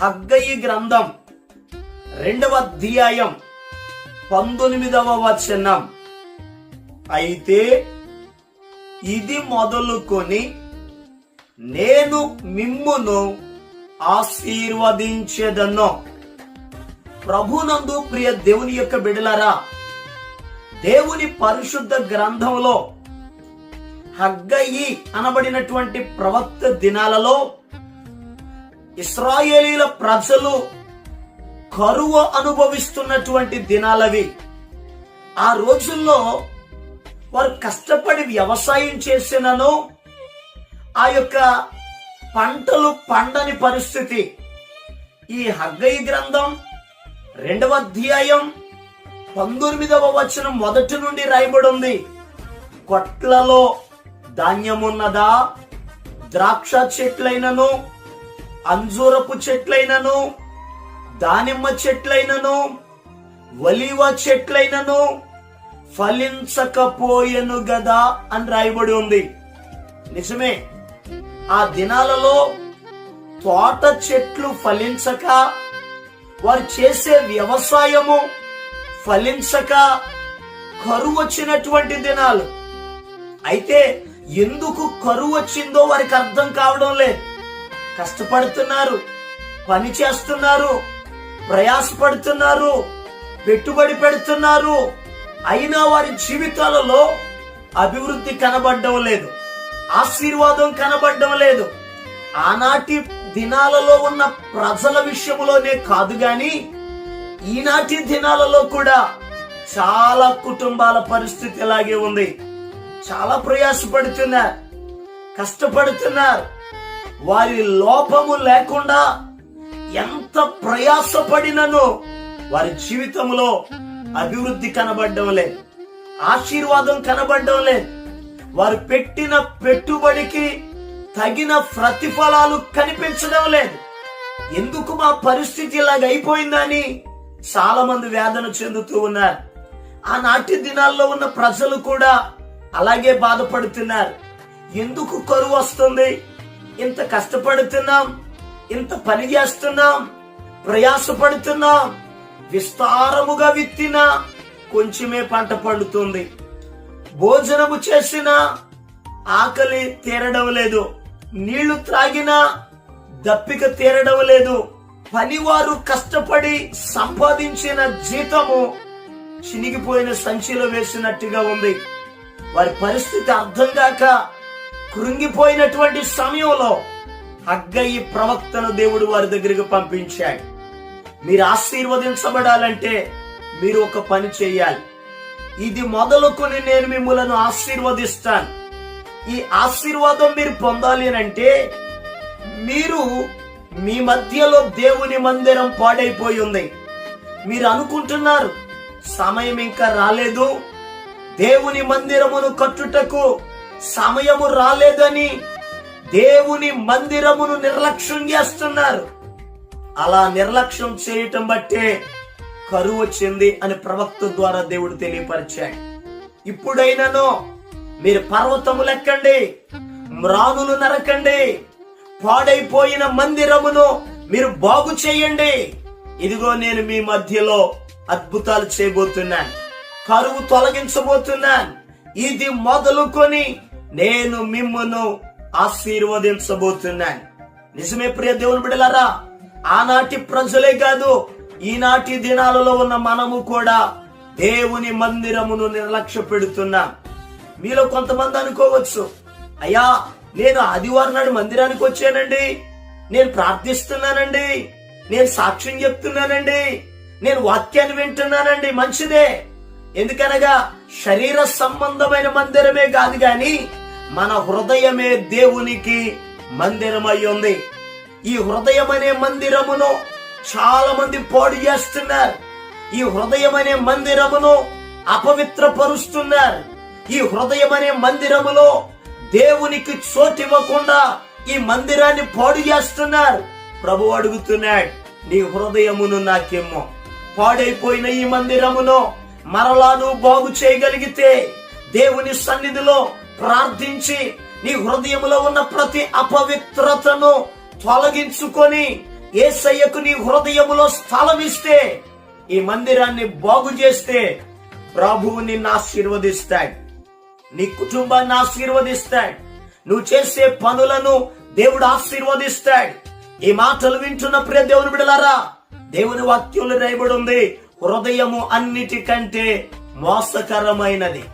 హగ్గయి గ్రంథం రెండవ అధ్యాయం పంతొమ్మిదవ వచనం. అయితే ఇది మొదలుకొని నేను మిమ్మును ఆశీర్వదించేదన్నో ప్రభునందు ప్రియ దేవుని యొక్క బిడలరా దేవుని పరిశుద్ధ గ్రంథంలో హగ్గయి అనబడినటువంటి ప్రవక్త దినాలలో ఇస్రాయేలీల ప్రజలు కరువు అనుభవిస్తున్నటువంటి దినాలవి. ఆ రోజుల్లో వారు కష్టపడి వ్యవసాయం చేసినను ఆ యొక్క పంటలు పండని పరిస్థితి. ఈ హగ్గయి గ్రంథం రెండవ అధ్యాయం పంతొమ్మిదవ వచనం మొదటి నుండి రాయబడి ఉంది కొట్లలో ధాన్యమున్నదా? ద్రాక్ష చెట్లైనను అంజూరపు చెట్లైనను దానిమ్మ చెట్లైనను ఒలివ చెట్లైనను ఫలించకపోయెను గదా అని రాయబడి ఉంది. నిజమే ఆ దినాలలో తోట చెట్లు ఫలించక వారు చేసే వ్యవసాయము ఫలించక కరువు వచ్చినటువంటి దినాలు. అయితే ఎందుకు కరువు వచ్చిందో వారికి అర్థం కావడం లేదు. కష్టపడుతున్నారు పని చేస్తున్నారు ప్రయాసపడుతున్నారు పెట్టుబడి పెడుతున్నారు. అయినా వారి జీవితాలలో అభివృద్ధి కనబడడం లేదు ఆశీర్వాదం కనబడడం లేదు. ఆనాటి దినాలలో ఉన్న ప్రజల విషయంలోనే కాదు గాని ఈనాటి దినాలలో కూడా చాలా కుటుంబాల పరిస్థితి ఇలాగే ఉంది. చాలా ప్రయాసపడుతున్నారు కష్టపడుతున్నారు. వారి లోపము లేకుండా ఎంత ప్రయాసపడినను వారి జీవితంలో అభివృద్ధి కనబడడం ఆశీర్వాదం కనబడడం వారు పెట్టిన పెట్టుబడికి తగిన ప్రతిఫలాలు కనిపించడం లేదు. ఎందుకు మా పరిస్థితి ఇలాగ అయిపోయిందని చాలా మంది వేదన చెందుతూ ఉన్నారు. ఆనాటి దినాల్లో ఉన్న ప్రజలు కూడా అలాగే బాధపడుతున్నారు. ఎందుకు కరువు వస్తుంది? ఇంత కష్టపడుతున్నాం ఇంత పని చేస్తున్నాం ప్రయాసపడుతున్నాం విస్తారముగా విత్తినా కొంచెమే పంట పండుతుంది. భోజనము చేసినా ఆకలి తీరడం లేదు నీళ్ళు త్రాగినా దప్పిక తీరడం లేదు. పనివారు కష్టపడి సంపాదించిన జీతము చినిగిపోయిన సంచిలో వేసినట్టుగా ఉంది. వారి పరిస్థితి అర్థం కాక కృంగిపోయినటువంటి సమయంలో హగ్గయి ప్రవక్తను దేవుడు వారి దగ్గరికి పంపించాడు. మీరు ఆశీర్వదించబడాలంటే మీరు ఒక పని చేయాలి. ఇది మొదలుకొని నేను మిమ్మలను ఆశీర్వదిస్తాను. ఈ ఆశీర్వాదం మీరు పొందాలి అని అంటే మీరు మీ మధ్యలో దేవుని మందిరం పాడైపోయి ఉంది. మీరు అనుకుంటున్నారు సమయం ఇంకా రాలేదు. దేవుని మందిరమును కట్టుటకు సమయము రాలేదని దేవుని మందిరమును నిర్లక్ష్యం చేస్తున్నారు. అలా నిర్లక్ష్యం చేయటం బట్టే కరువు వచ్చింది అని ప్రవక్త ద్వారా దేవుడు తెలియపరిచాడు. ఇప్పుడైనను మీరు పర్వతములు ఎక్కండి మ్రానులు నరకండి పాడైపోయిన మందిరమును మీరు బాగు చేయండి. ఇదిగో నేను మీ మధ్యలో అద్భుతాలు చేయబోతున్నాను కరువు తొలగించబోతున్నాను. ఇది మొదలుకొని నేను మిమ్మను ఆశీర్వదించబోతున్నాను. నిజమే ప్రియ దేవుని బిడలారా ఆనాటి ప్రజలే కాదు ఈనాటి దినాలలో ఉన్న మనము కూడా దేవుని మందిరమును నిర్లక్ష్య పెడుతున్నాం. మీలో కొంతమంది అనుకోవచ్చు అయ్యా నేను ఆదివారం నాడు మందిరానికి వచ్చానండి నేను ప్రార్థిస్తున్నానండి నేను సాక్ష్యం చెప్తున్నానండి నేను వాక్యాన్ని వింటున్నానండి మంచిదే. ఎందుకనగా శరీర సంబంధమైన మందిరమే కాదు గాని మన హృదయమే దేవునికి మందిరమై ఉంది. ఈ హృదయం అనే మందిరమును చాలా మంది పాడు చేస్తున్నారు. ఈ హృదయం అనే మందిరమును అపవిత్రపరుస్తున్నారు. ఈ హృదయం అనే మందిరములో దేవునికి చోటివ్వకుండా ఈ మందిరాన్ని పాడు చేస్తున్నారు. ప్రభు అడుగుతున్నాడు నీ హృదయమును నాకేమో పాడైపోయిన ఈ మందిరమును మరలా నువ్వు బాగు చేయగలిగితే దేవుని సన్నిధిలో ప్రార్థించి నీ హృదయంలో ఉన్న ప్రతి అపవిత్రతను తొలగించుకొని ఏసయ్యకు నీ హృదయములో స్థలం ఇస్తే ఈ మందిరాన్ని బాగు చేస్తే ప్రభువు నిన్ను ఆశీర్వదిస్తాడు. నీ కుటుంబాన్ని ఆశీర్వదిస్తాడు. నువ్వు చేసే పనులను దేవుడు ఆశీర్వదిస్తాడు. ఈ మాటలు వింటున్న ప్రియ దేవుని బిడలారా దేవుని వాక్యంలో రాయబడి ఉంది. హృదయము అన్నిటికంటే మోసకరమైనది.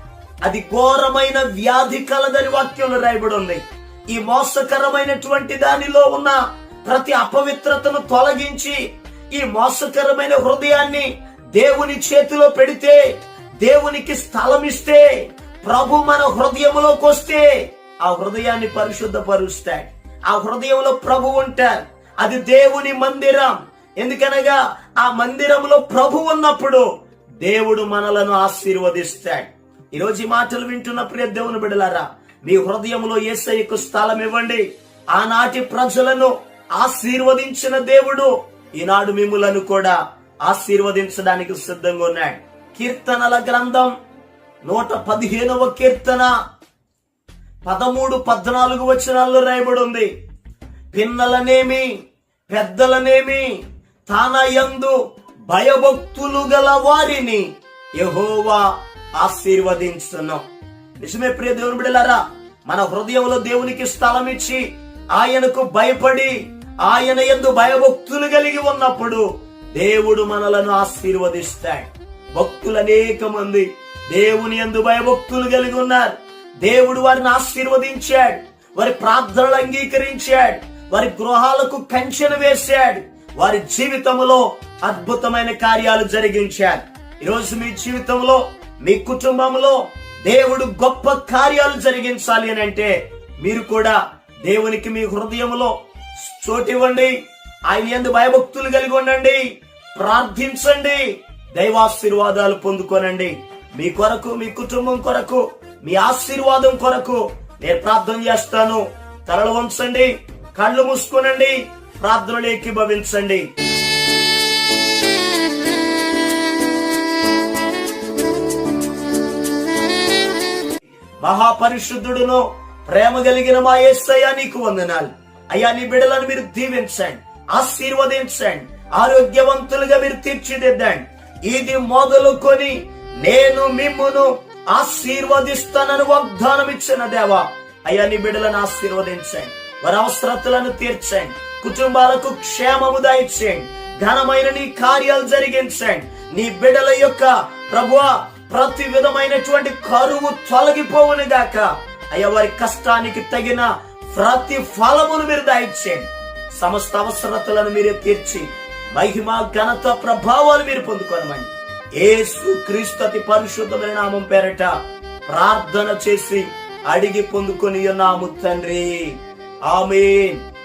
అది ఘోరమైన వ్యాధి కలదని వాక్యంలో రాయబడి ఉంది ఈ మోసకరమైనటువంటి దానిలో ఉన్న ప్రతి అపవిత్రతను తొలగించి ఈ మోసకరమైన హృదయాన్ని దేవుని చేతిలో పెడితే దేవునికి స్థలం ఇస్తే ప్రభు మన హృదయంలోకి వస్తే ఆ హృదయాన్ని పరిశుద్ధపరుస్తాడు. ఆ హృదయంలో ప్రభు ఉంటారు అది దేవుని మందిరం. ఎందుకనగా ఆ మందిరంలో ప్రభు ఉన్నప్పుడు దేవుడు మనలను ఆశీర్వదిస్తాడు. ఈరోజు ఈ మాటలు వింటున్న ప్రియ దేవుని బిడలారా మీ హృదయంలో ఏసైకు స్థలం ఇవ్వండి. ఆనాటి ప్రజలను ఆశీర్వదించిన దేవుడు ఈనాడు మిమ్ములను కూడా ఆశీర్వదించడానికి సిద్ధంగా ఉన్నాడు. కీర్తనల గ్రంథం నూట పదిహేనవ కీర్తన పదమూడు పద్నాలుగు వచనాల్లో రాయబడి ఉంది. పిన్నలనేమి పెద్దలనేమి తాన యందు భయభక్తులు గల వారిని యహోవా ఆశీర్వదించును. నిజమే ప్రియ దేవుని బిడలారా మన హృదయంలో దేవునికి స్థలం ఇచ్చి ఆయనకు భయపడి ఆయన ఎందు భయభక్తులు కలిగి ఉన్నప్పుడు దేవుడు మనలను ఆశీర్వదిస్తాడు. భక్తులు అనేక మంది దేవుని ఎందు భయభక్తులు కలిగి ఉన్నారు. దేవుడు వారిని ఆశీర్వదించాడు. వారి ప్రార్థనలు అంగీకరించాడు. వారి గృహాలకు కంచెను వేశాడు. వారి జీవితంలో అద్భుతమైన కార్యాలు జరిగించారు. ఈరోజు మీ జీవితంలో మీ కుటుంబంలో దేవుడు గొప్ప కార్యాలు జరిగించాలి అని అంటే మీరు కూడా దేవునికి మీ హృదయంలో చోటివ్వండి ఆయన ఎందు భయభక్తులు కలిగి ఉండండి. ప్రార్థించండి. దైవాశీర్వాదాలు పొందుకోనండి. మీ కొరకు మీ కుటుంబం కొరకు మీ ఆశీర్వాదం కొరకు నేను ప్రార్థన చేస్తాను. తలలు వంచండి కళ్ళు మూసుకోనండి. ప్రార్థనలు ఏకీభవించండి మహాపరిశుద్ధుడును ప్రేమ కలిగిన మా యేసయ్య నీకు వందనాలు. అయ్యా నీ బిడ్డలను మీరు దీవించండి ఆశీర్వదించండి ఆరోగ్యవంతులుగా మీరు తీర్చిదిద్దండి. ఇది మొదలుకొని నేను మిమ్మును ఆశీర్వదిస్తానని వాగ్దానం ఇచ్చిన దేవా. అయ్యా నీ బిడలను ఆశీర్వదించండి వారి అవసరతలను తీర్చండి కుటుంబాలకు క్షేమము దయచేయండి ఘనమైన నీ కార్యాలు జరిగించండి నీ బిడల యొక్క ప్రభువ ప్రతి విధమైనటువంటి కరువు తొలగిపోవును గాక. అయ్యా వారి కష్టానికి తగిన ప్రతి ఫలమును మీరు దయచేయండి సమస్త అవసరతలను మీరే తీర్చి మహిమ ఘనత ప్రభావాలు మీరు పొందుకోనమని. ఏసు క్రీస్తు పరిశుద్ధమైన నామం పేరట ప్రార్థన చేసి అడిగి పొందుకొని నాము తండ్రి. ఆమెన్.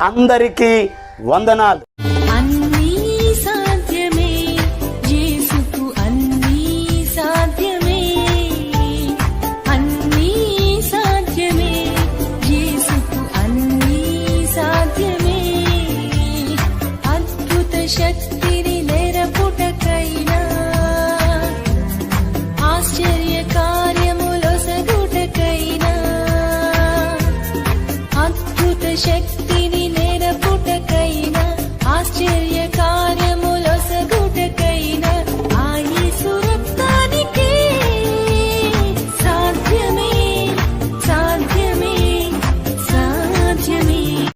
అందరికీ వందనాలు.